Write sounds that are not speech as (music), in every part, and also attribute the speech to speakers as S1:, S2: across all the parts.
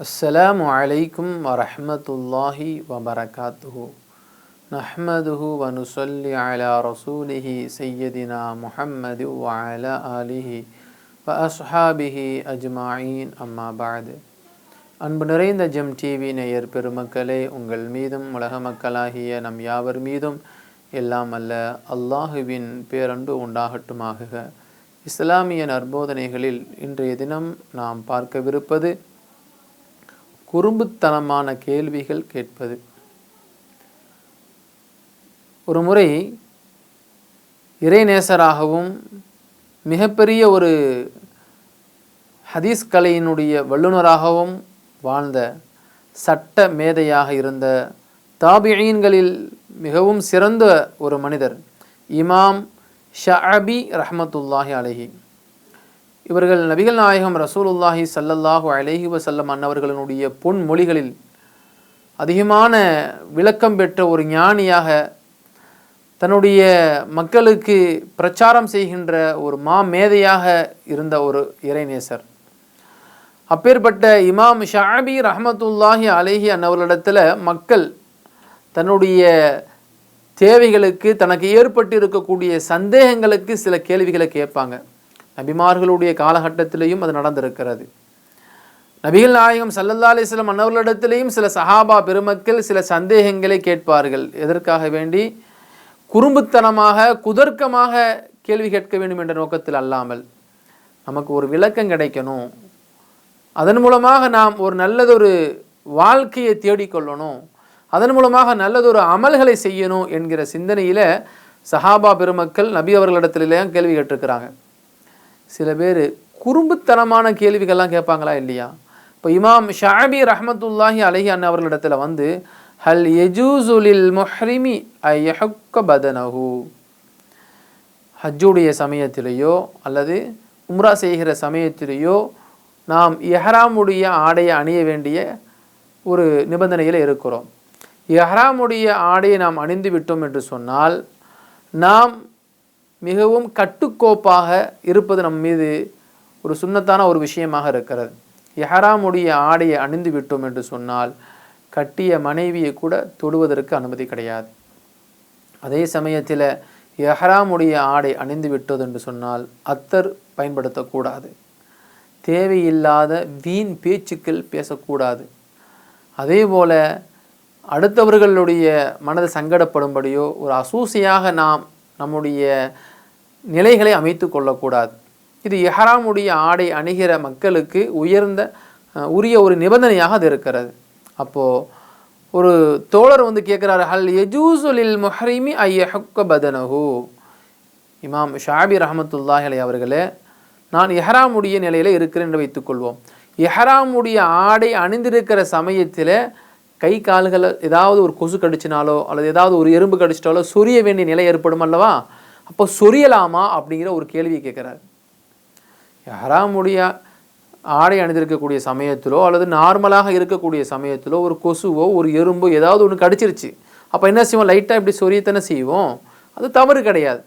S1: السلام عليكم ورحمة الله وبركاته نحمده ونصلي على رسوله سيدنا محمد وعلى آله وأصحابه أجمعين أما بعد அன்பு நிறைந்த GeM TV நேயர் பெருமக்களே உங்கள் மீதும் உலக மக்களாகிய நம் யாவர் மீதும் எல்லாம் அல்ல அல்லாஹுவின் பேரன்பு உண்டாகட்டுமாகுக இஸ்லாமிய நற்போதனைகளில் இன்றைய தினம் நாம் பார்க்கவிருப்பது குறும்புத்தனமான கேள்விகள் கேட்பது. ஒரு முறை இறைநேசராகவும் மிகப்பெரிய ஒரு ஹதீஸ் கலையினுடைய வல்லுநராகவும் வாழ்ந்த சட்ட மேதையாக இருந்த தாபியீன்களில் மிகவும் சிறந்த ஒரு மனிதர் இமாம் ஷஅபி ரஹமத்துல்லாஹி அலஹி. இவர்கள் நபிகள் நாயகம் ரசூலுல்லாஹி சல்லல்லாஹு அலைஹி வசல்லம் அன்னவர்களினுடைய பொன்மொழிகளில் அதிகமான விளக்கம் பெற்ற ஒரு ஞானியாக தன்னுடைய மக்களுக்கு பிரச்சாரம் செய்கின்ற ஒரு மா மேதையாக இருந்த ஒரு இறைநேசர். அப்பேற்பட்ட இமாம் ஷாபி ரஹமத்துல்லாஹி அலேஹி அன்னவர்களிடத்தில் மக்கள் தன்னுடைய தேவைகளுக்கு தனக்கு ஏற்பட்டு இருக்கக்கூடிய சந்தேகங்களுக்கு சில கேள்விகளை கேட்பாங்க. நபிமார்களுடைய காலகட்டத்திலையும் அது நடந்திருக்கிறது. நபிகள் நாயகம் சல்லல்லா அலிஸ்லாம் அன்னவர்களிடத்திலேயும் சில சஹாபா பெருமக்கள் சில சந்தேகங்களை கேட்பார்கள். எதற்காக வேண்டி? குறும்புத்தனமாக குதர்க்கமாக கேள்வி கேட்க வேண்டும் என்ற நோக்கத்தில் அல்லாமல். நமக்கு ஒரு விளக்கம் கிடைக்கணும். அதன் மூலமாக நாம் ஒரு நல்லதொரு வாழ்க்கையை தேடிக்கொள்ளணும் அதன் மூலமாக நல்லதொரு அமல்களை செய்யணும் என்கிற சிந்தனையில் சஹாபா பெருமக்கள் நபி அவர்களிடத்திலேயே கேள்வி கேட்டிருக்கிறாங்க. சில பேர் குறும்புத்தனமான கேள்விகள்லாம் கேட்பாங்களா இல்லையா? இப்போ இமாம் ஷாபி ரஹமத்துல்லாஹி அலஹி அண்ணன் அவர்களிடத்தில் வந்து ஹல் எஜூசுலில் மொஹ்ரிமி ஐயஹக்க பதனஹு? ஹஜ்ஜுடைய சமயத்திலேயோ அல்லது உம்ரா செய்கிற சமயத்திலேயோ நாம் எஹராமுடைய ஆடையை அணிய வேண்டிய ஒரு நிபந்தனையில் இருக்கிறோம். எஹராமுடைய ஆடையை நாம் அணிந்து விட்டோம் என்று சொன்னால் நாம் மிகவும் கட்டுக்கோப்பாக இருப்பது நம் மீது ஒரு சுண்ணத்தான ஒரு விஷயமாக இருக்கிறது. எஹராமுடைய ஆடையை அணிந்து விட்டோம் என்று சொன்னால் கட்டிய மனைவியை கூட தொடுவதற்கு அனுமதி கிடையாது. அதே சமயத்தில் எஹராமுடைய ஆடை அணிந்து விட்டது என்று சொன்னால் அத்தர் பயன்படுத்தக்கூடாது. தேவையில்லாத வீண் பேச்சுக்கள் பேசக்கூடாது. அதே போல் அடுத்தவர்களுடைய மனது சங்கடப்படும்படியோ ஒரு அசூசியாக நாம் நம்முடைய நிலைகளை அமைத்து கொள்ளக்கூடாது. இது எஹராமுடைய ஆடை அணிகிற மக்களுக்கு உயர்ந்த உரிய ஒரு நிபந்தனையாக அது இருக்கிறது. அப்போது ஒரு தோழர் வந்து கேட்குறாரு ஹல் எஜூசுலில் முஹரிமி ஐயஹக்க பதனஹு? இமாம் ஷாபி ரஹமத்துல்லாஹலை அவர்களே நான் எஹராமுடைய நிலையில் இருக்கிறேன் என்று வைத்துக்கொள்வோம் எஹராமுடைய ஆடை அணிந்திருக்கிற சமயத்தில் கை கால்களை ஏதாவது ஒரு கொசு கடிச்சினாலோ அல்லது ஏதாவது ஒரு எறும்பு கடிச்சிட்டாலோ சொரிய வேண்டிய நிலை ஏற்படும் அல்லவா? அப்போ சொரியலாமா அப்படிங்கிற ஒரு கேள்வியை கேட்குறாரு. எஹராமுடைய ஆடை அணிந்திருக்கக்கூடிய சமயத்திலோ அல்லது நார்மலாக இருக்கக்கூடிய சமயத்திலோ ஒரு கொசுவோ ஒரு எறும்போ ஏதாவது ஒன்று கடிச்சிருச்சு. அப்போ என்ன செய்வோம்? லைட்டாக இப்படி சொரியத்தானே செய்வோம். அது தவறு கிடையாது.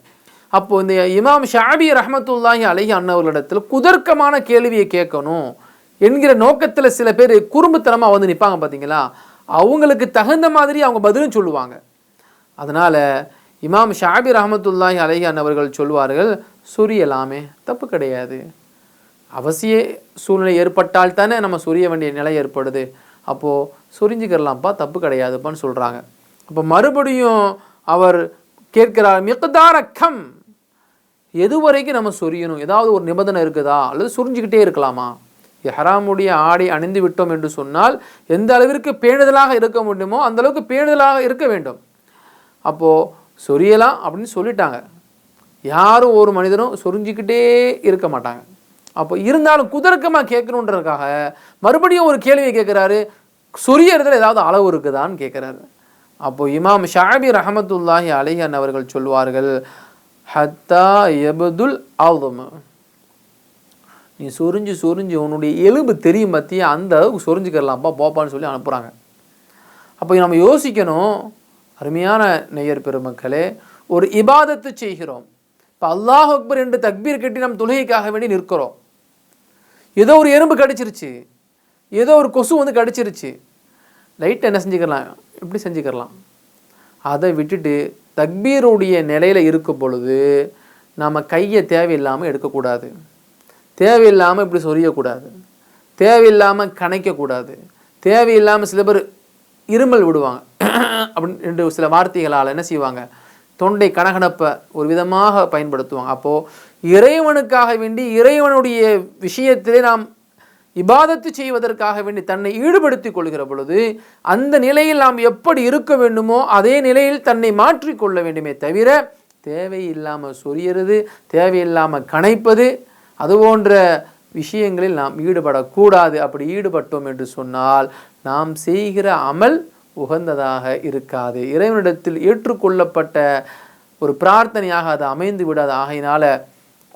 S1: அப்போது இந்த இமாம் ஷாபி ரஹமத்துல்லாஹி அலஹி அண்ணவர்களிடத்தில் குதர்க்கமான கேள்வியை கேட்கணும் என்கிற நோக்கத்தில் சில பேர் குறும்புத்தனமாக வந்து நிற்பாங்க பார்த்தீங்களா அவங்களுக்கு தகுந்த மாதிரி அவங்க பதிலும் சொல்லுவாங்க. அதனால் இமாம் ஷாபி ரஹமத்துல்லாஹி அலஹி அன்னவர்கள் சொல்வார்கள் சொரியலாமே தப்பு கிடையாது. அவசிய சூழ்நிலை ஏற்பட்டால் தானே நம்ம சொரிய வேண்டிய நிலை ஏற்படுது. அப்போது சொரிஞ்சுக்கிறலாம்ப்பா தப்பு கிடையாதுப்பான்னு சொல்கிறாங்க அப்போ மறுபடியும் அவர் கேட்கிறார் மிகதாரக்கம் எது வரைக்கும் நம்ம சொரியணும்? ஏதாவது ஒரு நிபந்தனை இருக்குதா? அல்லது சுரிஞ்சிக்கிட்டே இருக்கலாமா? ஹராமுடைய ஆடை அணிந்து விட்டோம் என்று சொன்னால் எந்த அளவிற்கு பேணுதலாக இருக்க முடியுமோ அந்த அளவுக்கு பேணுதலாக இருக்க வேண்டும். அப்போது சொரியலாம் அப்படின்னு சொல்லிட்டாங்க. யாரும் ஒரு மனிதனும் சொரிஞ்சிக்கிட்டே இருக்க மாட்டாங்க. அப்போ இருந்தாலும் குதர்க்கமாக கேட்கணுன்றதுக்காக மறுபடியும் ஒரு கேள்வியை கேட்குறாரு சொரியறதுல ஏதாவது அளவு இருக்குதான்னு கேட்குறாரு. அப்போ இமாம் ஷாபி ரஹமத்துல்லாஹி அலிஹன் அவர்கள் சொல்வார்கள் ஹத்தா எபதுல் ஆல்தமு நீ சொரிஞ்சு சொரிஞ்சு உன்னுடைய எலும்பு தெரியும் பற்றியே அந்த அளவுக்கு சொரிஞ்சுக்கிறலாம்ப்பா போப்பான்னு சொல்லி அனுப்புகிறாங்க அப்போ நம்ம யோசிக்கணும். அருமையான நெய்யர் பெருமக்களே ஒரு இபாதத்து செய்கிறோம். இப்போ அல்லாஹ் அக்பர் என்று தக்பீர் கட்டி நம் தொழுகைக்காக வேண்டி நிற்கிறோம். ஏதோ ஒரு எறும்பு கடிச்சிருச்சு. ஏதோ ஒரு கொசு வந்து கடிச்சிருச்சு. லைட்டை என்ன செஞ்சுக்கலாம்? எப்படி செஞ்சுக்கலாம்? அதை விட்டுட்டு தக்பீருடைய நிலையில் இருக்கும் பொழுது நம்ம கையை தேவையில்லாமல் எடுக்கக்கூடாது. தேவையில்லாமல் இப்படி சொரியக்கூடாது. தேவையில்லாமல் கணைக்கக்கூடாது. தேவையில்லாமல் சில பேர் இருமல் விடுவாங்க. (clears throat) அப்படின்னு ரெண்டு சில வார்த்தைகளால் என்ன செய்வாங்க? தொண்டை கனகனப்பை ஒரு விதமாக பயன்படுத்துவாங்க. அப்போது இறைவனுக்காக வேண்டி இறைவனுடைய விஷயத்திலே நாம் இபாதத்து செய்வதற்காக வேண்டி தன்னை ஈடுபடுத்திக் கொள்கிற பொழுது அந்த நிலையில் நாம் எப்படி இருக்க வேண்டுமோ அதே நிலையில் தன்னை மாற்றிக்கொள்ள வேண்டுமே தவிர தேவையில்லாமல் சொரியறது தேவையில்லாமல் கணைப்பது அது போன்ற விஷயங்களில் நாம் ஈடுபடக்கூடாது. அப்படி ஈடுபட்டோம் என்று சொன்னால் நாம் செய்கிற அமல் உகந்ததாக இருக்காது. இறைவனிடத்தில் ஏற்றுக்கொள்ளப்பட்ட ஒரு பிரார்த்தனையாக அது அமைந்து விடாது. ஆகையினால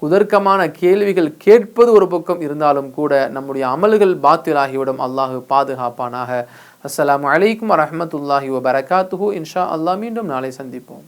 S1: குதர்க்கமான கேள்விகள் கேட்பது ஒரு பக்கம் இருந்தாலும் கூட நம்முடைய அமல்கள் பாத்திலாகிவிடும். அல்லாஹு பாதுகாப்பானாக. அஸ்லாம் அலைக்கும் வரமத்துல்லாஹி வபரகாத்துஹு. இன்ஷா அல்லாஹ் மீண்டும் நாளை சந்திப்போம்.